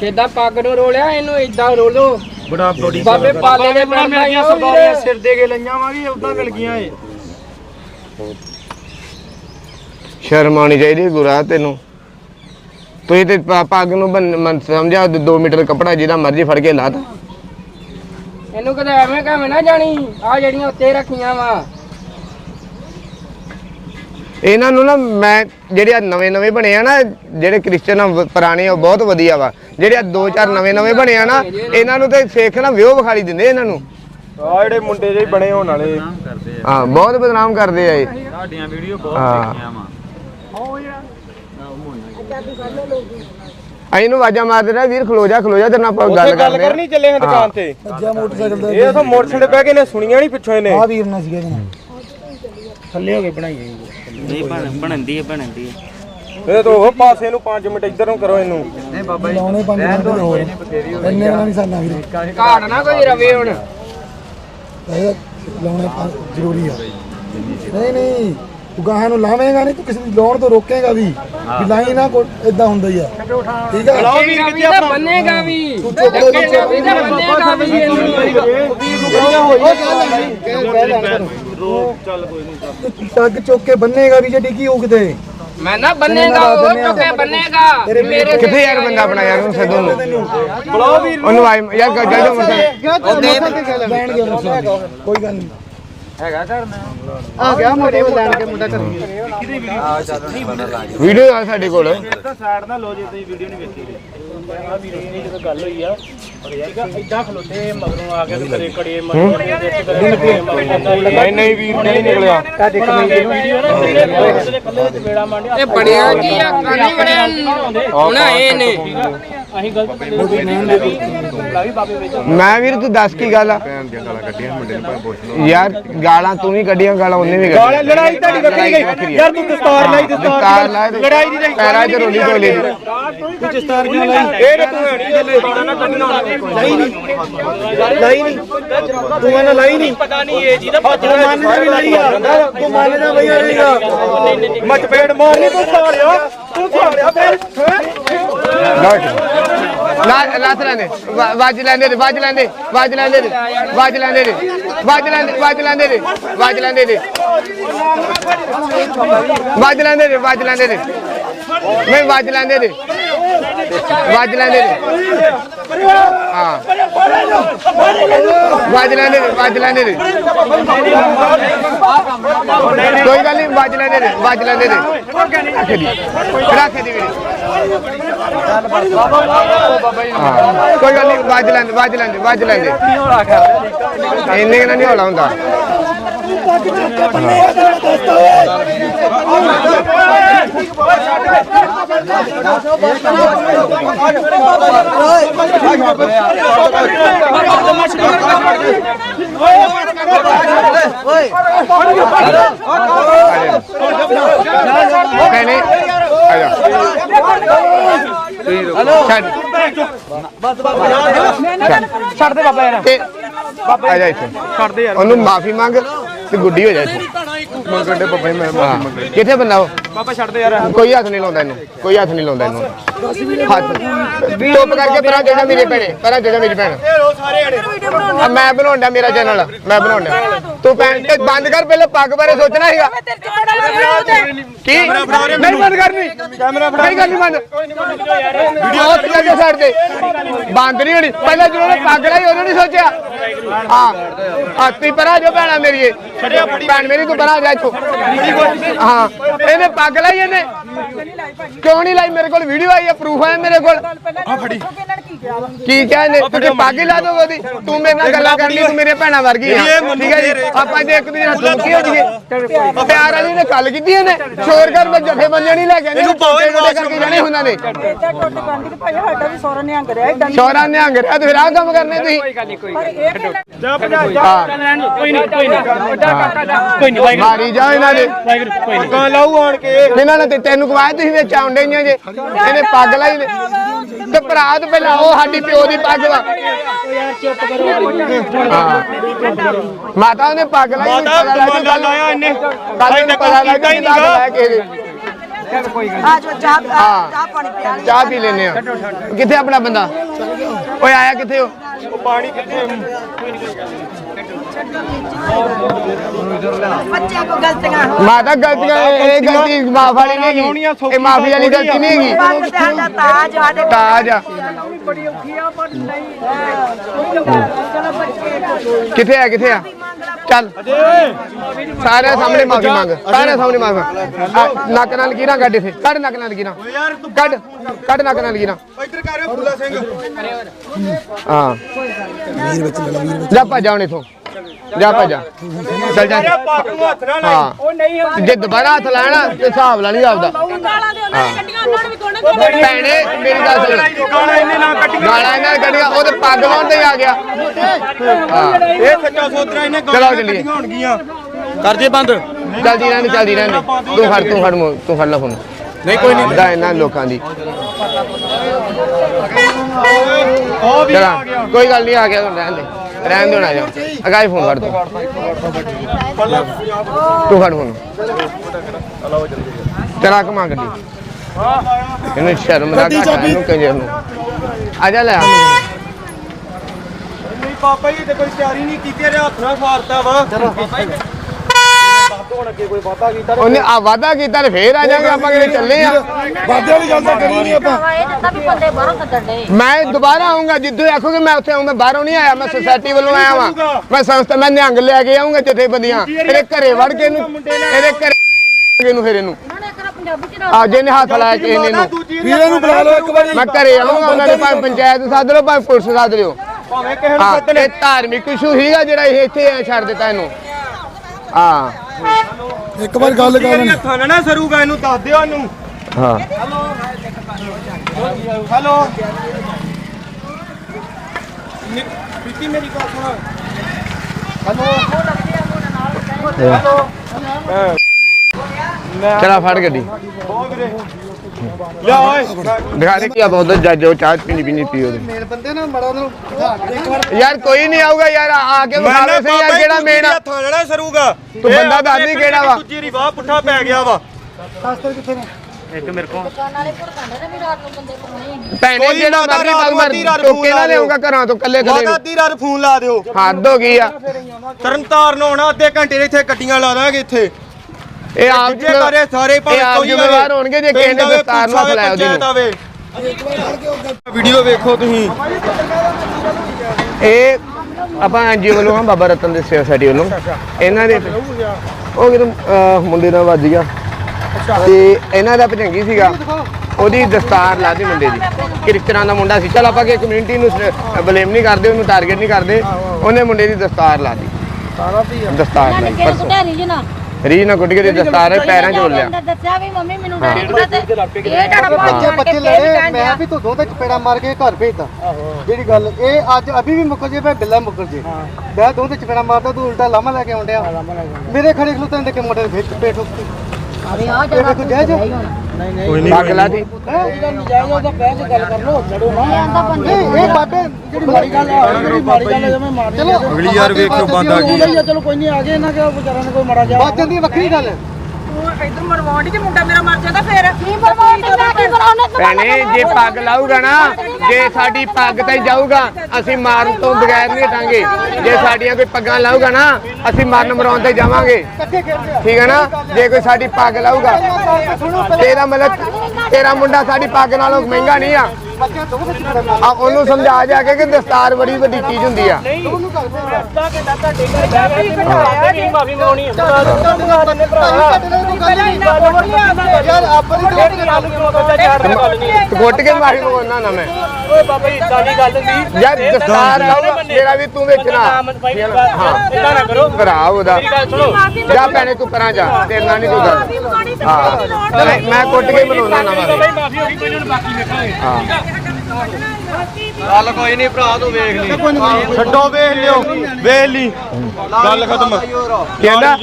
ਜਿੱਦਾਂ ਪੱਗ ਨੂੰ ਰੋਲਿਆ ਇਹਨੂੰ ਇਦਾਂ ਰੋਲੋ। ਬੜਾ ਬੜੀ ਬਾਬੇ ਪਾਲੇ ਦੇ ਪਿੰਡ ਦਾ ਹੀ ਆ ਉਹ ਵੀਰੇ। ਸਿਰ ਦੇ ਕੇ ਲਈਆਂ ਵਾ ਵੀ ਉਦਾਂ ਮਿਲ ਗਈਆਂ ਏ ਸ਼ਰਮ ਆਉਣੀ ਚਾਹੀਦੀ ਗੁਰਾ ਤੈਨੂੰ। ਤੁਸੀਂ ਤੇ ਪ- ਪੱਗ ਨੂੰ ਬੰਨ- ਮੰਨ- ਸਮਝਿਆ 2 ਮੀਟਰ ਕੱਪੜਾ ਜਿਹਦਾ ਮਰਜ਼ੀ ਫੜ ਕੇ ਲਾਤਾ ਇਹਨੂੰ ਕਦੇ ਐਵੇਂ ਕਹਵੇਂ ਨਾ ਜਾਣੀ? ਆ ਜਿਹੜੀਆਂ ਉੱਤੇ ਰੱਖੀਆਂ ਵਾ। ਇਹਨਾਂ ਨੂੰ ਨਾ ਮੈਂ ਜਿਹੜੇ ਆ ਨਵੇਂ ਨਵੇਂ ਬਣੇ ਆ ਨਾ ਜਿਹੜੇ ਕ੍ਰਿਸਚਨ ਆ ਪੁਰਾਣੇ ਆ ਉਹ ਬਹੁਤ ਵਧੀਆ ਵਾ। ਜਿਹੜੇ ਆ ਦੋ ਚਾਰ ਨਵੇਂ ਨਵੇਂ ਬਣੇ ਆ ਨਾ ਇਹਨਾਂ ਨੂੰ ਤੇ ਸਿੱਖ ਨਾ ਵਿਓ ਵਿਖਾਲੀ ਦਿੰਦੇ ਇਹਨਾਂ ਨੂੰ। ਆ ਜਿਹੜੇ ਮੁੰਡੇ ਜਿਹੇ ਬਣੇ ਹੋਣ ਵਾਲੇ। ਹਾਂ ਬਹੁਤ ਬਦਨਾਮ ਕਰਦੇ ਆ ਇਹ। ਸਾਡੀਆਂ ਵੀਡੀਓ ਬਹੁਤ ਹਾਂ। ਦੇਖੀਆਂ ਵਾ। ਅਸੀਂ ਨੂੰ ਆਵਾਜ਼ਾਂ ਮਾਰਦੇ ਰਹੇ ਵੀਰ ਖਲੋ ਜਾ ਖਲੋ ਜਾ ਤੇਰੇ ਨਾਲ ਆਪਾਂ ਗੱਲ ਕਰਦੇ ਆ। ਕਰਨੀ ਚੱਲੇ ਹਾਂ ਦੁਕਾਨ ਤੇ। ਭੱਜਿਆ ਮੋਟਰਸਾਈਕਲ ਦਾ ਇਹ ਤਾਂ ਮੋਟਰਸਾਈਕਲ ਬਹਿ ਕੇ ਨੇ ਸੁਣੀਆਂ ਨਹੀਂ ਪਿੱਛੋਂ ਇਹਨੇ। ਆ ਵੀਰ ਨਾਲ ਸੀਗਾ ਥੱਲੇ ਹੋ ਕੇ ਬਣਾਈ ਨਹੀਂ ਬਣ ਬਣਦੀ ਹੈ ਬਣਦੀ ਹੈ। ਇਹ ਤਾਂ ਉਹ ਪਾਸੇ ਨੂੰ 5 ਮਿੰਟ ਇੱਧਰ ਨੂੰ ਕਰੋ ਇਹਨੂੰ। ਲਾਉਣੇ ਪੰਜ ਮਿੰਟ ਦੇ ਹੋਰ। ਇੰਨੇ ਨਾਲ ਨਹੀਂ ਸਰਨਾ ਵੀਰੇ। ਘਾੜ ਨਾ ਕੋਈ ਰਵੇ ਹੁਣ। ਲਾਉਣੇ ਪੰਜ ਜ਼ਰੂਰੀ ਆ। ਨਹੀਂ ਨਹੀਂ ਤੂੰ ਗਾਹਾਂ ਨੂੰ ਲਾਵੇਂਗਾ ਨਹੀਂ ਤੂੰ ਕਿਸੇ ਦੀ ਲਾਉਣ ਤੋਂ ਰੋਕੇਗਾ ਵੀ। ਵੀ ਲਾਈ ਨਾ ਇਦਾਂ ਹੁੰਦਾ ਹੀ ਆ। ਠੀਕ ਆ? ਲਾਓ ਵੀਰ ਕਿੱਥੇ ਆਪਣਾ ਬੰਨੇਗਾ ਵੀ। ਡੱਕੇ ਦਾ ਵੀ। ਤਾਂ ਬੰਨੇਗਾ ਵੀ। ਟੱਗ ਚੁੱਕ ਕੇ ਬੰਨੇਗਾ ਵੀ ਜੇ ਡਿੱਗੀ ਹੋ ਕਿਤੇ। ਮੈਂ ਨਾ ਬੰਨੇਗਾ ਉਹ ਚੁੱਕੇ ਬੰਨੇਗਾ? ਮੇਰੇ ਕਿੱਥੇ ਯਾਰ ਬੰਦਾ ਆਪਣਾ ਯਾਰ ਉਹਨੂੰ ਸੱਦੋ। ਉਹਨੂੰ ਬੁਲਾਓ ਵੀਰ ਉਹਨੂੰ ਆਈ ਯਾਰ ਗੱਲ ਜਾ ਮੋਟਰ ਲੈਣ ਗਿਆ ਮੋਟਰਸਾਈਕਲ ਕੋਈ ਗੱਲ ਨਹੀਂ ਵੀਡੀਓ ਆ ਸਾਡੇ ਕੋਲ। ਤਾਂ ਸਾਈਡ ਨਾਲ ਲੋ ਜੇ ਤੁਸੀਂ ਵੀਡੀਓ ਨਹੀਂ ਵੇਖੀ। ਆ ਵੀਰ ਜੀ ਜਦੋਂ ਗੱਲ ਹੋਈ ਆ ਇਦਾਂ ਖਲੋਤੇ ਮਗਰੋਂ ਆ ਕੇ ਤੇ ਕਰੇ ਕੜੇ ਮਗਰੋਂ ਦੇ ਵਿੱਚ ਕਰੇ ਨਹੀਂ ਨਹੀਂ ਵੀਰ ਨਹੀਂ ਨਿਕਲਿਆ ਵੀਡੀਓ ਨਾ ਉਹਦੇ ਕੱਲੇ ਤੇ ਵੇੜਾ ਮੰਡਿਆ ਇਹ ਬੜਿਆ ਕੀ ਆ ਕਾਨੀ ਬੜਿਆ ਹੁਣ ਇਹ ਨੇ ਅਸੀਂ ਗਲਤ ਬੰਦੇ ਵੀ ਬਾਬੇ ਵਿੱਚ ਮੈਂ ਵੀਰ ਤੂੰ ਦੱਸ ਕੀ ਗੱਲ ਆ? ਯਾਰ ਗਾਲਾਂ ਤੂੰ ਵੀ ਕੱਢੀਆਂ ਗਾਲਾਂ ਉਹਨੇ ਵੀ ਕੱਢੀਆਂ। ਗਾਲਾਂ ਲੜਾਈ ਤੁਹਾਡੀ ਵੱਖਰੀ ਗਈ। ਯਾਰ ਤੂੰ ਦਸਤਾਰ ਲਾਈ ਦਸਤਾਰ ਲੜਾਈ ਦੀ ਪੈਰਾਂ 'ਚ ਰੋਲੀ ਢੋਲੀ ਦੀ। ਤੂੰ ਦਸਤਾਰ ਕਿਉਂ ਲਾਈ। ਇਹ ਨਾ ਤੂੰ ਹੈ ਨਹੀਂ ਥੱਲੇ ਨਾ ਕੱਢਣਾ ਲਾਈ ਨਹੀਂ। ਲਾਈ ਨਹੀਂ। ਤੂੰ ਇਹਨਾਂ ਲਾਈ ਨਹੀਂ। ਪਤਾ ਨਹੀਂ ਇਹ ਜੀ ਦਾ ਤੂੰ ਮੰਨਦਾ ਵੀ ਲਾਈ ਆ। ਤੂੰ ਮੰਨਦਾ ਬਈ ਨਹੀਂ ਮੱਚ ਪੇੜ ਮਾਰਨੀ ਤੂੰ ਸਾਲਿਆ ਤੂੰ ਸਾਲਿਆ ਫਿਰ ਲਾ ਲੱਤ ਲੈਂਦੇ ਵਾ- ਵੱਜ ਲੈਂਦੇ ਨੇ ਵੱਜ ਲੈਂਦੇ ਵੱਜ ਲੈਂਦੇ ਨੇ ਵੱਜ ਲੈਂਦੇ ਨੇ ਵੱਜ ਲੈਂਦੇ ਨੇ। ਹਾਂ। ਵੱਜ ਲੈਂਦੇ ਨੇ, ਵੱਜ ਲੈਂਦੇ ਨੇ। ਕੋਈ ਗੱਲ ਨਹੀਂ ਵੱਜ ਲੈਂਦੇ ਨੇ, ਵੱਜ ਲੈਂਦੇ ਨੇ। ਰੱਖ ਦੀ ਰੱਖ ਦੀ ਵੀਰੇ। ਹਾਂ। ਕੋਈ ਗੱਲ ਨਹੀਂ ਵੱਜ ਲੈਂਦੇ ਵੱਜ ਲੈਂਦੇ ਵੱਜ ਲੈਂਦੇ। ਇੰਨੇ ਕੁ ਨਾਲ ਨਹੀਂ ਹੌਲਾ ਹੁੰਦਾ। ਭੈਣੇ ਆ ਜਾ ਛੱਡ ਛੱਡ ਦੇ ਬਾਬਾ ਯਾਰ ਤੇ ਆ ਜਾ ਇੱਥੇ ਛੱਡ ਦੇ ਯਾਰ ਉਹਨੂੰ ਮਾਫੀ ਮੰਗ ਤੇ ਗੁੱਡੀ ਹੋ ਜਾ ਇੱਥੇ ਮੰਗਣ ਬੱਬੇ ਮੈਂ ਮਾਫੀ ਮੰਗ ਕਿੱਥੇ ਬੰਦਾ ਉਹ? ਬਾਬਾ ਛੱਡ ਦੇ ਯਾਰ। ਕੋਈ ਹੱਥ ਨਹੀਂ ਲਾਉਂਦਾ ਇਹਨੂੰ। ਕੋਈ ਹੱਥ ਨਹੀਂ ਲਾਉਂਦਾ ਇਹਨੂੰ। ਚੁੱਪ ਕਰਕੇ ਪਰਾਂ ਜਿਹੜਾ ਮੇਰੇ ਭੈਣੇ ਪਰਾਂ ਜਿਹੜਾ ਮੇਰੀ ਭੈਣ। ਆ ਮੈਂ ਬਣਾਉਂਦਾ ਮੇਰਾ ਚੈਨਲ ਮੈਂ ਬਣਾਉਂਦਾ। ਤੂੰ ਭੈਣ ਤੇ ਬੰਦ ਕਰ ਪਹਿਲੇ ਪੱਗ ਬਾਰੇ ਸੋਚਣਾ ਹੈਗਾ ਕੀ? ਨਹੀਂ ਬੰਦ ਕਰਨੀ ਕੈਮਰਾ ਫੜਾ ਨਹੀਂ ਕਰਨੀ ਬੰਦ। ਵੀਡੀਓ ਲੱਗੇ ਸਾਈਡ ਤੇ ਬੰਦ ਨਹੀਂ ਹੋਣੀ। ਪਹਿਲਾਂ ਜਦੋਂ ਉਹਨੇ ਪੱਗ ਲਾਈ ਉਦੋਂ ਨਹੀਂ ਸੋਚਿਆ। ਹਾਂ। ਆ ਤੀ ਪਰਾਂ ਜੋ ਭੈਣਾ ਮੇਰੀ ਭੈਣ ਮੇਰੀ ਤੂੰ ਪਰਾਂ ਜਾ ਇੱਥੋਂ। ਹਾਂ। ਇਹਨੇ ਪੱਗ ਲਾਈ ਇਹਨੇ। ਕਿਉਂ ਨਹੀਂ ਲਾਈ? ਮੇਰੇ ਕੋਲ ਵੀਡੀਓ ਆਈ ਹੈ ਪ੍ਰੂਫ ਹੈ ਮੇਰੇ ਕੋਲ। ਕੀ ਕਿਹਾ ਇਹਨੇ ਤੂੰ ਪੱਗ ਹੀ ਲਾ ਦੋ ਉਹਦੀ। ਤੂੰ ਮੇਰੇ ਨਾਲ ਗੱਲਾਂ ਕਰਨੀ ਤੂੰ ਮੇਰੇ ਭੈਣਾਂ ਵਰਗੀ ਆ। ਠੀਕ ਹੈ ਜੀ? ਆਪਾਂ ਜੇ ਇੱਕ ਦੂਜੇ ਨਾਲ ਦੁਖੀ ਹੋ ਜੀਏ ਪਿਆਰ ਵਾਲੀ ਨੇ ਗੱਲ ਕੀਤੀ ਇਹਨੇ। ਸ਼ੋਰ ਕਰ ਮੈਂ ਜੱਫੇ ਬੰਦੇ ਨਹੀਂ ਲੈ ਕੇ ਇਹਨੂੰ ਟੋਟੇ ਟੋਟੇ ਕਰਕੇ ਜਾਣੇ ਉਹਨਾਂ ਨੇ ਸ਼ੋਰਾਂ ਨੇ ਅੰਗ ਰਿਆ ਤੇ ਫਿਰ ਆਹ ਕੰਮ ਕਰਨੇ ਤੁਸੀਂ। ਜਾ ਕੋਈ ਨਹੀਂ ਕੋਈ ਨਹੀਂ। ਕੋਈ ਨਹੀਂ ਮਾਰੀ ਜਾਓ ਇਹਨਾਂ ਦੇ। ਵਾਹਿਗੁਰੂ ਕੋਈ ਨਹੀਂ। ਕਾਂ ਲਾਊ ਆਣ ਕੇ। ਇਹਨਾਂ ਨੇ ਤੇ ਤੈਨੂੰ ਕਵਾਇਆ ਤੁਸੀਂ ਵਿੱਚ ਆਉਂਦੇ ਹੀ ਆ ਜੇ ਇਹਨੇ ਪੱਗ ਲਾਈ ਨੇ ਤੇ ਭਰਾ ਤੋਂ ਪਹਿਲਾਂ ਉਹ ਸਾਡੀ ਪਿਓ ਦੀ ਪੱਗ ਵਾ ਹਾਂ। ਮਾਤਾ ਉਹਨੇ ਪੱਗ ਲਾਈ ਪਤਾ ਲੱਗ ਕਮਾਂਡਾ ਲਾਇਆ ਇਹਨੇ। ਕੱਲ ਨੂੰ ਪਤਾ ਲੱਗ ਹੀ। ਲੈ। ਆਜੋ ਚਾਹ ਹਾਂ। ਚਾਹ ਪਾਣੀ ਪਿਆ ਲਈ। ਚਾਹ ਪੀ ਲੈਨੇ ਆ ਕਿੱਥੇ ਆਪਣਾ ਬੰਦਾ? ਓਏ ਆਇਆ ਕਿੱਥੇ ਉਹ? ਉਹ ਪਾਣੀ ਕਿੱਥੇ ਹੋ ਮਾਤਾ ਗਲਤੀਆਂ ਇਹ ਗਲਤੀ ਮਾਫ ਵਾਲੀ ਨਹੀਂ ਹੈਗੀ। ਇਹ ਮਾਫੀ ਵਾਲੀ ਗਲਤੀ ਨਹੀਂ ਹੈਗੀ। ਪੱਗ ਤੇ ਸਾਡਾ ਤਾਜ ਆ ਕਿੱਥੇ ਆ ਕਿੱਥੇ ਆ? ਚੱਲ। ਸਾਰਿਆਂ ਸਾਹਮਣੇ ਮਾਫੀ ਮੰਗ। ਸਾਰਿਆਂ ਸਾਹਮਣੇ ਮਾਫੀ ਨੱਕ ਨਾਲ ਲਕੀਰਾਂ ਕੱਢ ਇਥੇ। ਕੱਢ ਨੱਕ ਨਾਲ ਲਕੀਰਾਂ ਕੱਢ ਕੱਢ ਨੱਕ ਨਾਲ ਲਕੀਰਾਂ ਇੱਧਰ ਕਰ ਫੁੱਲਾ ਸਿੰਘ। ਹਾਂ। ਵੀਰ ਵਿੱਚ ਲੜਾ ਵੀਰ ਵਿੱਚ। ਜਾ ਭੱਜ ਹੁਣ ਇਥੋਂ। ਜਾ ਭੱਜ। ਜਾ। ਚੱਲ ਜਾ ਹਾਂ। ਉਹ ਨਹੀਂ ਜੇ ਦੁਬਾਰਾ ਹੱਥ ਲਾਣਾ ਤੇ ਹਿਸਾਬ ਲਾ ਲਈ ਆਪਦਾ। ਗਾਲਾਂ ਦੇ ਉਹਨਾਂ ਨੇ ਕੱਢੀਆਂ ਉਹਨਾਂ ਨੂੰ ਵੀ ਕੋਣਾ ਭੈਣੇ ਮੇਰੀ ਗੱਲ ਸੁਣ। ਗਾਲਾਂ ਇਹਨੇ ਨਾ ਕੱਟੀਆਂ ਗਾਲਾਂ ਇਹਨਾਂ ਨੇ ਕੱਢੀਆਂ ਉਹ ਤੇ ਪੱਗ ਲਾਉਣ ਤੇ ਆ ਗਿਆ। ਹਾਂ। ਇਹ ਸੱਚਾ ਸੋਤਰਾ ਇਹਨੇ ਚਲੋ ਗਾਲਾਂ ਚੱਲੀਏ। ਕੱਟੀਆਂ ਹੋਣਗੀਆਂ। ਕਰ ਜੇ ਬੰਦ। ਚੱਲਦੀ ਰਹਿੰਦੀ ਚੱਲਦੀ ਰਹਿੰਦੀ ਤੂੰ ਫੜ ਤੂੰ ਫੜ ਮੋ- ਤੂੰ ਫੜ ਲੈ ਫੋਨ। ਨਹੀਂ ਕੋਈ ਨਹੀਂ। ਦਾ ਇਹਨਾਂ ਲੋਕਾਂ ਦੀ। ਉਹ ਵੀ ਚਲਾ ਕੋਈ ਗੱਲ ਨਹੀਂ ਆ ਗਿਆ ਹੁਣ ਰਹਿਣ ਦੇ। ਰਹਿਣ ਦੇ ਹੁਣ ਆ ਜਾ ਅਗਾਈ ਫੋਨ ਕਰ ਤੂੰ ਤੂੰ ਫੜ ਫੋਨ। ਚਲਾ ਕਮਾ ਗੱਡੀ ਇਹਨੂੰ ਸ਼ਰਮ ਦਾ ਘਾਟਾ ਇਹਨੂੰ ਕੰਜਰ ਨੂੰ। ਆ ਜਾ ਲੈ ਆ। ਨਹੀਂ ਪਾਪਾ ਜੀ ਤੇ ਕੋਈ ਤਿਆਰੀ ਨਹੀਂ ਕੀਤੀ ਇਹਦੇ ਹੱਥ ਨਾਲ ਫਾਰਤਾ ਵਾ। ਉਹਨੇ ਆ ਵਾਦਾ ਕੀਤਾ ਤੇ ਫੇਰ ਆ ਜਾਗੇ ਆਪਾਂ ਕਿਤੇ ਚੱਲੇ ਆ। ਬਾਦੇ ਵਾਲੀ ਗੱਲ ਤਾਂ ਕਰੀ ਨਹੀਂ ਆਪਾਂ। ਇਹ ਦਿੱਤਾ ਵੀ ਬੰਦੇ ਬਾਹਰੋਂ ਕੱਢਣ ਦੇ ਮੈਂ ਦੁਬਾਰਾ ਆਉਂਗਾ ਜਿੱਦੋਂ ਆਖੋਗੇ ਮੈਂ ਉੱਥੇ ਆਉਂ ਮੈਂ ਬਾਹਰੋਂ ਨਹੀਂ ਆਇਆ ਮੈਂ ਸੁਸਾਇਟੀ ਵੱਲੋਂ ਆਇਆ ਵਾਂ। ਮੈਂ ਸੰਸਥਾ ਮੈਂ ਨਿਹੰਗ ਲੈ ਕੇ ਆਉਂਗਾ ਜਥੇਬੰਦੀਆਂ। ਇਹਦੇ ਘਰੇ ਵੜ ਕੇ ਇਹਨੂੰ ਇਹਦੇ ਘਰੇ ਇਹਨੂੰ ਫਿਰ ਇਹਨੂੰ। ਉਹਨਾਂ ਨੇ ਕਰਾ ਪੰਜਾਬੀ ਚ ਆ ਜਿਹਨੇ ਹੱਥ ਲਾਇਆ ਨੇ? ਇਹਨੂੰ ਵੀਰੇ ਨੂੰ ਬੁਲਾ ਲਓ ਇੱਕ ਵਾਰੀ। ਮੈਂ ਘਰੇ ਆਉਂਗਾ ਉਹਨਾਂ ਦੇ ਭਾਵੇਂ ਪੰਚਾਇਤ ਸੱਦ ਲਓ ਭਾਵੇਂ ਪੁਲਿਸ ਸੱਦ ਲਿਓ। ਭਾਵੇਂ ਕਿਸੇ ਨੂੰ ਸੱਦ ਲੈ ਇਹ ਧਾਰਮਿਕ ਇਸ਼ੂ ਹੀਗਾ ਜਿਹੜਾ ਇਹ ਇੱਥੇ ਛੱਡ ਦਿੱਤਾ ਇਹਨੂੰ। ਹਾਂ। ਇੱਕ ਵਾਰ ਗੱਲ ਕਰ ਇਹਦੇ ਹੱਥਾਂ ਨਾ ਸਰੂਗਾ ਇਹਨੂੰ ਦੱਸ ਦਿਓ ਇਹਨੂੰ। ਹਾਂ। ਹੈਲੋ। ਨਿਕ ਪ੍ਰੀਤੀ ਮੇਰੀ ਗੱਲ ਸੁਣ। ਚਲਾ ਫੜ ਗੱਡੀ? ਬਹੁਤ ਵੀਰੇ। ਲਿਆ ਓਏ। ਦਿਖਾ ਦੇ ਕੀ ਆ ਬਹੁਤ ਜੱਜ ਉਹ ਚਾਹ ਪੀਣੀ ਪੀਣੀ ਪੀਓ ਮੇਨ ਬੰਦੇ ਨਾ ਮੜਾ ਨੂੰ ਇੱਕ ਵਾਰ ਯਾਰ ਕੋਈ ਨਹੀਂ ਆਊਗਾ ਯਾਰ ਆ ਕੇ ਮੈਂ ਵਿਖਾਵੇ ਨਾ ਸਹੀ ਯਾਰ ਪਾਪਾ ਕਿਹੜਾ ਜੀ ਮੇਨ ਆ? ਹੱਥਾਂ ਨਾਲ ਨਾ ਸਰੂਗਾ? ਤੂੰ ਇਹ ਬੰਦਾ ਆਪਣੇ ਦੱਸ ਨੀ ਇੱਕ ਕਿਹੜਾ ਵਾ। ਦੂਜੀ ਦੀ ਵਾਹ ਪੁੱਠਾ ਪੈ ਗਿਆ ਵਾ। ਸ਼ਾਸਤਰ ਕਿੱਥੇ ਨੇ? ਦੁਕਾਨ ਵਾਲੇ ਭੁੜਕਾਉਂਦੇ ਨੇ ਵੀ ਰਾਤ ਨੂੰ ਬੰਦੇ ਕੋਣੇ ਭੈਣੇ ਕੋਈ ਜਿਹੜਾ ਮਾਤਾ ਮਰਜ਼ੀ ਰਾਤ ਪਗ ਨੂੰ ਮਰ ਅੱਧੀ ਰਾਤ ਟੋਕੇ ਫੋਨ ਨਾ ਲਾ ਲਿਆਉਂਗਾ ਘਰਾਂ ਤੋਂ ਕੱਲੇ ਕੱਲੇ ਮਾਤਾ ਅੱਧੀ ਰਾਤ ਫੋਨ ਲਾ ਦਿਓ। ਹੱਦ ਹੋ ਗਈ ਆ। ਤਰਨ ਤਾਰਨ ਹੋਣਾ ਅੱਧੇ ਘੰਟੇ ਇੱਥੇ ਗੱਡੀਆਂ ਲਾ ਦਾਂਗੇ ਇੱਥੇ। ਇਹ ਆਪ ਬਾਰੇ ਸਾਰੇ ਭਾਵੇਂ ਕੋਈ ਜ਼ਿੰਮੇਵਾਰ ਹੋਣਗੇ ਜੇ ਕਿਸੇ ਨੇ ਦਸਤਾਰ ਨੂੰ ਹੱਥ ਪੁਲਿਸ ਲਾਇਆ ਉਹਦੀ ਵੀਡੀਓ ਵੇਖੋ ਤੁਸੀਂ। ਇਹ ਆਪਾਂ ਐਨਜੀਓ ਵੱਲੋਂ ਹਾਂ ਬਾਬਾ ਰਤਨ ਦੇ ਸੇਵਾ ਸੋਸਾਇਟੀ ਵੱਲੋਂ। ਇਹਨਾਂ ਦੇ ਉਹ ਕਿਤੇ ਮੁੰਡੇ ਨਾਲ ਵੱਜ ਗਿਆ। ਤੇ ਇਹਨਾਂ ਦਾ ਭਜੰਗੀ ਸੀਗਾ। ਉਹਦੀ ਦਸਤਾਰ ਲਾਦੀ ਮੁੰਡੇ ਦੀ। ਕਿਰਚਰਾਂ ਦਾ ਮੁੰਡਾ ਸੀ। ਚਲ ਆਪਾਂ ਕਿ ਕਮਿਊਨਿਟੀ ਨੂੰ ਬਲੇਮ ਨਹੀਂ ਕਰਦੇ ਉਹਨੂੰ ਟਾਰਗੇਟ ਨਹੀਂ ਕਰਦੇ। ਉਹਨੇ ਮੁੰਡੇ ਦੀ ਦਸਤਾਰ ਲਾਦੀ ਦਸਤਾਰ ਲਾਈ ਕਿਹੜੇ ਜੀ ਨਾ ਗੁੱਡ ਕੇ ਦੀ ਦਸਤਾਰ ਪੈਰਾਂ 'ਚ ਅੰਦਰ ਦੱਸਿਆ ਵੀ ਮੰਮੀ ਮੈਨੂੰ ਡੈਡੀ ਕੋਲ ਤੇ ਇਹ ਤੁਹਾਡਾ ਭਾਈ ਬੱਚੇ ਲੜੇ ਮੈਂ ਵੀ ਤੂੰ ਦੋ ਤੇ ਚਪੇੜਾ ਮਾਰ ਕੇ ਘਰ ਭੇਜਦਾ ਜਿਹੜੀ ਗੱਲ ਇਹ ਅੱਜ ਅਭੀ ਵੀ ਮੁੱਕਰ ਜੇ ਮੈਂ ਬਿੱਲਾ ਮੁੱਕਰ ਜੇ। ਮੈਂ ਦੋ ਤੇ ਚਪੇੜਾ ਮਾਰਦਾ ਤੂੰ ਉਲਟਾ ਲਾਮਾ ਲੈ ਕੇ ਆਉਂਦਿਆ। ਮੇਰੇ ਖੜੇ ਖਲੋਤੇ ਨੇ ਕਿ ਮੋਟਰ ਵਿੱਚ ਪੇਟ ਉੱਤੇ। ਅਰੇ ਆ ਵੇਖੋ ਜਾਇਜ਼ ਪੱਗ ਲਾ ਦੀ ਇਹ ਆਂਦਾ ਬੰਦੇ ਇਹ ਇਹ ਬਾਬੇ ਜਿਹੜੀ ਮਾੜੀ ਗੱਲ ਆ ਜਿਹੜੀ ਮਾੜੀ ਗੱਲ ਹੈ ਮੈਂ ਮਾਰ ਚਲੋ। ਅਗਲੀ ਯਾਰ ਵੇਖੋ ਬੰਦ ਆ ਗਈ ਚਲੋ ਕੋਈ ਨਹੀਂ ਆ ਗਏ ਇਹਨਾਂ ਕੇ ਵਿਚਾਰਿਆਂ ਨੇ ਕੋਈ ਮਾੜਾ ਜਾ ਬਾਤ ਦੀ ਵੱਖਰੀ ਗੱਲ ਹੈ। ਇਧਰ ਮਰਵਾਉਣੀ ਜੇ ਮੁੰਡਾ ਮੇਰਾ ਮਰ ਜਾਂਦਾ ਫੇਰ। ਕੀ ਬਰਬਾਦ ਤੇ ਮੈਂ ਕੀ ਬਰਾਉਣੇ ਭੈਣੇ ਜੇ ਪੱਗ ਲਾਊਗਾ ਨਾ ਜੇ ਸਾਡੀ ਪੱਗ ਤੇ ਜਾਊਗਾ ਅਸੀਂ ਮਾਰਨ ਤੋਂ ਬਗੈਰ ਨਹੀਂ ਹਟਾਂਗੇ। ਜੇ ਸਾਡੀਆਂ ਕੋਈ ਪੱਗਾਂ ਲਾਊਗਾ ਨਾ ਅਸੀਂ ਮਰਨ ਮਰਾਉਣ ਤੇ ਜਾਵਾਂਗੇ। ਠੀਕ ਹੈ ਨਾ? ਜੇ ਕੋਈ ਸਾਡੀ ਪੱਗ ਲਾਊਗਾ ਤੇਰਾ ਮਤਲਬ ਤੇਰਾ ਮੁੰਡਾ ਸਾਡੀ ਪੱਗ ਨਾਲੋਂ ਮਹਿੰਗਾ ਨਹੀਂ ਆ। ਆ ਉਹਨੂੰ ਸਮਝਾ ਜਾ ਕੇ ਕਿ ਦਸਤਾਰ ਬੜੀ ਵੱਡੀ ਚੀਜ਼ ਹੁੰਦੀ ਆ। ਮੰਗਾਉਣੀ ਘੁੱਟ ਕੇ ਮਾਰੀ ਮੋਨਾ ਨਾ ਮੈਂ। ਓਏ ਬਾਬਾ ਜੀ ਇਦਾਂ ਦੀ ਗੱਲ ਨਹੀਂ। ਯਾਰ ਦਸਤਾਰ ਆਊਗਾ ਮੇਰਾ ਵੀ ਤੂੰ ਵੇਚਣਾ। ਹਾਂ ਇਦਾਂ ਨਾ ਕਰੋ। ਭਰਾ ਉਹਦਾ। ਮੇਰੀ ਗੱਲ ਸੁਣੋ। ਜਾ ਭੈਣੇ ਤੂੰ ਪਰਾਂ ਜਾ। ਤੇਰੇ ਨਾਲ ਨਹੀਂ ਕੋਈ ਗੱਲ। ਹਾਂ। ਮੈਂ- ਕੁੱਟ ਕੇ ਬਣਾਉਣਾ ਨਾ ਜੀ ਮਾਫੀ ਹੋ ਗਈ ਕੋਈ ਨਹੀਂ ਬਾਕੀ ਵੇਖਾਂਗੇ। ਹਾਂ। ਗੱਲ ਕੋਈ ਨਹੀਂ ਭਰਾ ਤੂੰ ਵੇਖ ਲਈ। ਛੱਡੋ ਵੇਖ ਲਿਓ। ਵੇਖ ਲਈ। ਗੱਲ ਖਤਮ। ਕਹਿੰਦਾ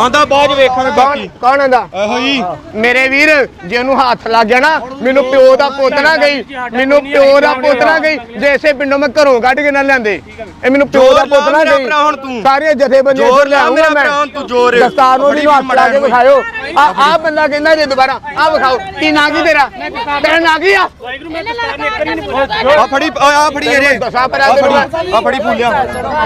ਆਂਦਾ ਬਾਅਦ ਵੇਖਾਂਗੇ ਬਾਕੀ। ਕੌਣ ਆਂਦਾ? ਇਹੋ ਜੀ ਮੇਰੇ ਵੀਰ ਜੇ ਉਹਨੂੰ ਹੱਥ ਲੱਗ ਗਿਆ ਨਾ ਮੈਨੂੰ ਪਿਓ ਦਾ ਪੁੱਤ ਨਾ ਗਈ। ਮੈਨੂੰ ਪਿਓ ਦਾ ਪੁੱਤ ਨਾ ਗਈ। ਜੇ ਇਸੇ ਪਿੰਡੋਂ ਮੈਂ ਘਰੋਂ ਕੱਢ ਕੇ ਨਾ ਲਿਆਂਦੇ। ਇਹ ਮੈਨੂੰ ਪਿਓ ਦਾ ਪੁੱਤ ਨਾ ਗਈ। ਸਾਰੀਆਂ ਜਥੇਬੰਦੀਆਂ ਜ਼ੋਰ ਲਾ ਮੇਰਾ ਮੈਂ ਭਰਾ ਤੂੰ ਜ਼ੋਰ। ਦਸਤਾਰ ਨੂੰ ਮੈਨੂੰ ਹੱਥ ਲਾ ਕੇ ਵਿਖਾਇਓ। ਆ ਆ ਬੰਦਾ ਕਹਿੰਦਾ ਜੇ ਦੁਬਾਰਾ ਆ ਵਿਖਾਓ ਕੀ ਨਾਂ ਕੀ ਤੇਰਾ? ਤੇਰਾ ਨਾਂ ਕੀ ਆ? ਆ ਫੜੀ ਆ ਆ ਫੜੀ ਫੜੀ ਆ ਫੜੀ ਫੁੱਲਿਆ।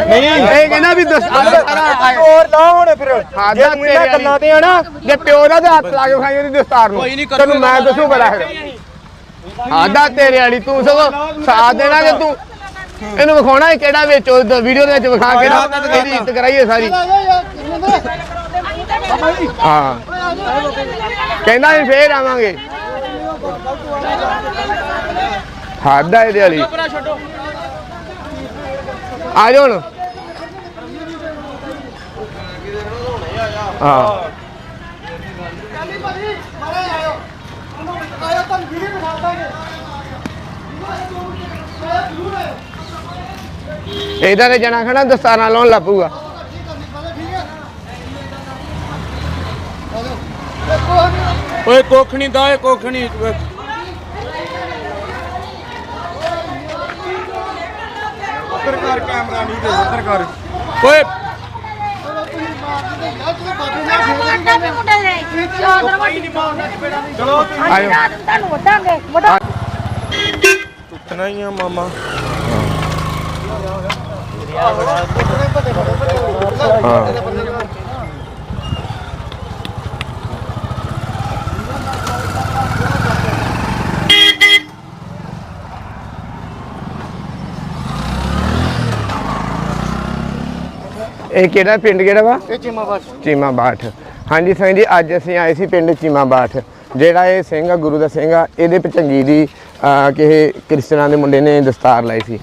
ਨਹੀਂ। ਇਹ ਕਹਿੰਦਾ ਵੀ ਦਸ ਹੋਰ ਲਾ ਹੁਣ ਫਿਰ। ਹਾਂ ਜੇ ਦਾ ਤੂੰ ਇਹਨਾਂ ਗੱਲਾਂ ਤੇ ਆ ਨਾ ਜੇ ਪਿਓ ਦਾ ਤੇ ਹੱਥ ਲਾ ਕੇ ਖਾਈ ਉਹਦੀ ਦਸਤਾਰ ਨੂੰ। ਤੈਨੂੰ ਮੈਂ ਦੱਸੂ ਬੜਾ ਫਿਰ ਆਦਾ ਤੇਰੇ ਵਾਲੀ ਤੂੰ ਸਗੋਂ ਸਾਥ ਦੇਣਾ ਕਿ ਤੂੰ? ਇਹਨੂੰ ਵਿਖਾਉਣਾ ਹੈ ਕਿਹੜਾ ਵਿੱਚ ਵੀਡੀਓ ਦੇ ਵਿੱਚ ਵਿਖਾ ਕਿਹੜਾ ਇਹਦੀ ਇੱਜ਼ਤ ਕਰਾਈਏ ਸਾਰੀ। ਹਾਂ। ਕਹਿੰਦਾ ਅਸੀਂ ਫੇਰ ਆਵਾਂਗੇ। ਹੱਦ ਆ ਇਹਦੇ ਵਾਲੀ। ਆ ਜਾਓ ਤਾਂ ਦਾਂਗੇ ਇਹਦਾ ਤੇ ਜਣਾ ਖਣਾ ਦਸਤਾਰਾਂ ਲਾਉਣ ਲੱਪੂਗਾ ਓਏ ਕੁੱਖ ਨਹੀਂ ਦਾ ਓਏ ਕੁੱਖ ਨਹੀਂ ਉੱਧਰ ਕਰ ਕੈਮਰਾ ਨਹੀਂ ਦੇ ਉੱਧਰ ਕਰ। ਓਏ ਵੱਡਾ ਵੀ ਮੁੰਡੇ ਦੇ ਚਾਦਰ ਵੱਡੀ ਚਲੋ ਆਇਓ ਤੁਹਾਨੂੰ ਵੱਡਾਂਗੇ ਵੱਡਾ ਤੁੱਤਣਾ ਹੀ ਆ ਮਾਮਾ ਹਾਂ। ਇਹ ਕਿਹੜਾ ਪਿੰਡ ਕਿਹੜਾ ਵਾ? ਇਹ ਚੀਮਾ ਬਸ ਚੀਮਾ ਬਾਠ। ਹਾਂਜੀ ਸਿੰਘ ਜੀ ਅੱਜ ਅਸੀਂ ਆਏ ਸੀ ਪਿੰਡ ਚੀਮਾ ਬਾਠ। ਜਿਹੜਾ ਇਹ ਸਿੰਘ ਆ ਗੁਰੂ ਦਾ ਸਿੰਘ ਆ ਇਹਦੇ ਪਚੰਗੀ ਦੀ ਕਿਸੇ ਕ੍ਰਿਸਚਨਾਂ ਦੇ ਮੁੰਡੇ ਨੇ ਦਸਤਾਰ ਲਾਈ ਸੀ।